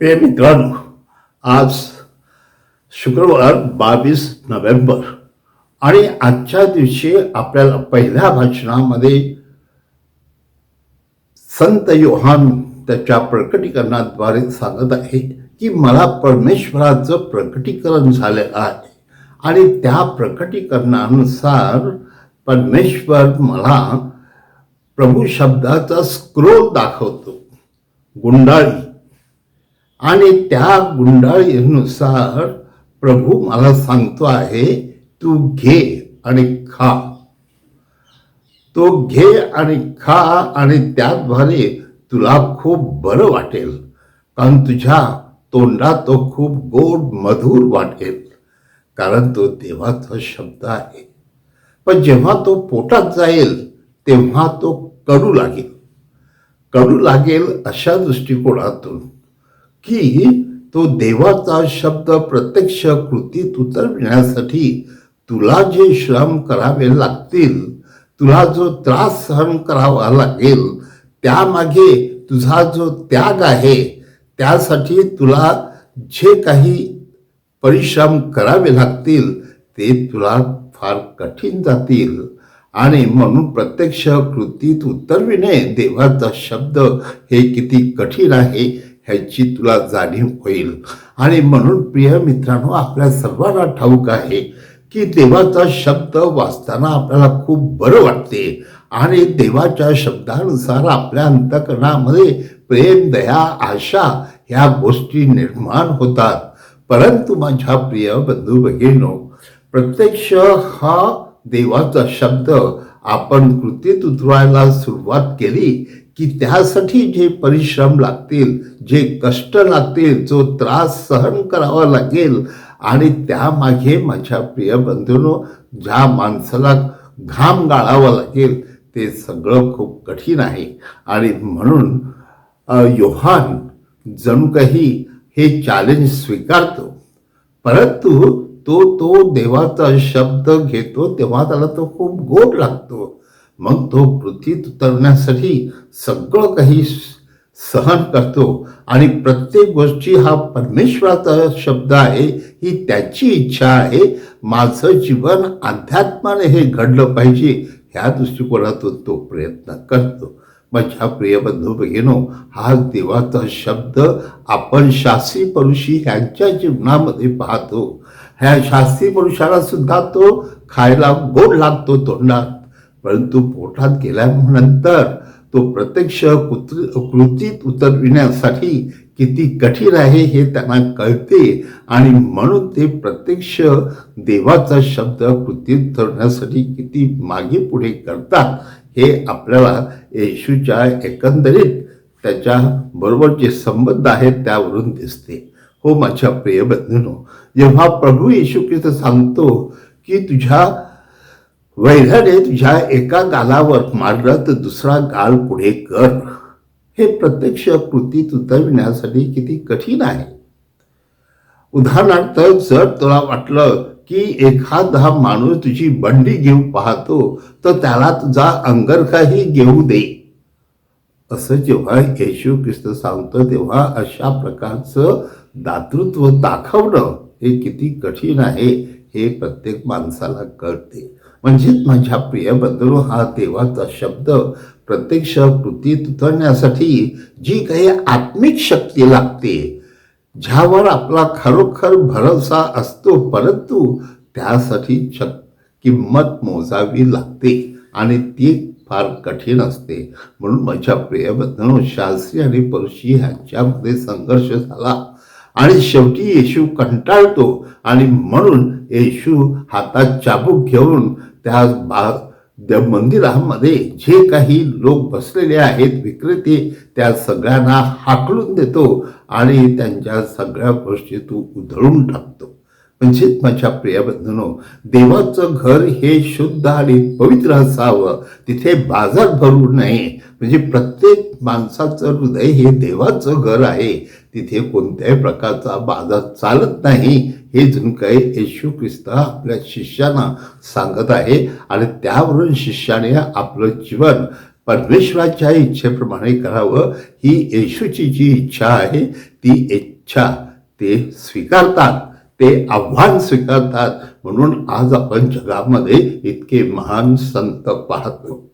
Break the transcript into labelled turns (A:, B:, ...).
A: प्रिय मित्रांनो आज शुक्रवार बावीस नोव्हेंबर आणि आजच्या दिवशी आपल्याला पहिल्या भाषणामध्ये संत योहान त्याच्या प्रकटीकरणाद्वारे सांगत आहे की मला परमेश्वराचं प्रकटीकरण झालेलं आहे आणि त्या प्रकटीकरणानुसार परमेश्वर मला प्रभू शब्दाचा स्क्रोल दाखवतो. गुंडाळी आणि त्या गुंडाळीनुसार प्रभू मला सांगतो आहे तू घे आणि खा. तो घे आणि खा आणि त्याद्वारे तुला खूप बरं वाटेल कारण तुझ्या तोंडात तो खूप गोड मधुर वाटेल. कारण तो देवाचा शब्द आहे. पण जेव्हा तो पोटात जाईल तेव्हा तो कडू लागेल. कडू लागेल अशा दृष्टिकोनातून. की तो देवाचा शब्द प्रत्यक्ष कृतीत उतरविण्यासाठी तुला जे श्रम करावे लागतील तुला जो त्रास सहन करावा लागेल त्यामागे तुझा जो त्याग आहे त्यासाठी तुला जे काही परिश्रम करावे लागतील ते तुला फार कठीण जातील. आणि म्हणून प्रत्यक्ष कृतीत उतरविणे देवाचा शब्द हे किती कठीण आहे ह्याची तुला जाणीव होईल. आणि म्हणून प्रिय मित्रांनो आपल्या सर्वांना ठाऊक आहे की देवाचा शब्द वाचताना आपल्याला खूप बरं वाटते. आणि देवाच्या शब्दानुसार आपल्या अंतकरणामध्ये प्रेम दया आशा ह्या गोष्टी निर्माण होतात. परंतु माझ्या प्रिय बंधू भगिनो प्रत्यक्ष हा देवाचा शब्द आपण कृतीत उतरवायला सुरुवात केली की त्यासाठी जे परिश्रम लागतील जे कष्ट लागतील जो त्रास सहन करावा लागेल आणि त्यामागे माझ्या प्रिय बंधूंनो ज्या माणसाला घाम गाळावा लागेल ते सगळं खूप कठीण आहे. आणि म्हणून योहान जणू काही हे चॅलेंज स्वीकारतो. परंतु तो तो देवाचा शब्द घेतो तेव्हा त्याला तो खूप गोड लागतो. मग तो पृथ्वीत उतरण्यासाठी सगळं काही सहन करतो. आणि प्रत्येक गोष्टी हा परमेश्वराचा शब्द आहे ही त्याची इच्छा आहे. माझं जीवन अध्यात्माने हे घडलं पाहिजे ह्या दृष्टिकोनातून तो प्रयत्न करतो. माझ्या प्रिय बंधू बहिणो हा देवाचा शब्द आपण शास्त्री परुषी ह्यांच्या जीवनामध्ये पाहतो. ह्या शास्त्री पुरुषाला सुद्धा तो खायला गोड लागतो तोंडात. परंतु पोटात गेल्यानंतर तो प्रत्यक्ष कुत्र कृतीत उतरविण्यासाठी किती कठीण आहे हे त्यांना कळते आणि म्हणून ते प्रत्यक्ष देवाचा शब्द कृतीत उतरण्यासाठी किती मागे पुढे करतात हे आपल्याला येशूच्या एकंदरीत त्याच्या बरोबर जे संबंध आहेत त्यावरून दिसते. हो माझ्या प्रिय बंधूनो जेव्हा प्रभू येशू ख्रिस्त सांगतो की तुझ्या वैराने तुझ्या एका गालावर मारलं तर दुसरा गाल पुढे कर. हे प्रत्यक्ष कृतीत उतरविण्यासाठी किती कठीण आहे. उदाहरणार्थ जर तुला वाटलं की एखादा माणूस तुझी बंडी घेऊ पाहतो तर त्याला तुझा अंगरखाही घेऊ दे. असं जेव्हा येशू ख्रिस्त सांगतो तेव्हा अशा प्रकारचं दातृत्व दाखवणं हे किती कठीण आहे हे प्रत्येक माणसाला कळते. म्हणजेच माझ्या प्रिय हा देवाचा शब्द प्रत्यक्ष कृतीत उतरण्यासाठी जी काही आत्मिक शक्ती लागते ज्यावर आपला खरोखर भरोसा असतो परंतु त्यासाठी शक किंमत मोजावी लागते आणि ती फार कठीण असते. म्हणून माझ्या प्रिय शास्त्री आणि परशी ह्यांच्यामध्ये संघर्ष झाला आणि शेवटी येशू कंटाळतो आणि म्हणून येशू हातात चाबूक घेऊन त्या बा त्या मंदिरामध्ये जे काही लोक बसलेले आहेत विक्रेते त्या सगळ्यांना हाकलून देतो आणि त्यांच्या सगळ्या गोष्टी तू उधळून टाकतो. म्हणजे माझ्या प्रियबंधनो देवाचं घर हे शुद्ध आणि पवित्र असावं. तिथे बाजार भरू नये. म्हणजे प्रत्येक माणसाचं हृदय हे देवाचं घर आहे. तिथे कोणत्याही प्रकारचा बाजार चालत नाही. हे जणू काही येशू ख्रिस्त आपल्या शिष्यांना सांगत आहे आणि त्यावरून शिष्याने आपलं जीवन परमेश्वराच्या इच्छेप्रमाणे करावं. ही येशूची जी इच्छा आहे ती इच्छा ते स्वीकारतात ते आव्हान स्वीकारतात. म्हणून आज आपण जगामध्ये इतके महान संत पाहतो.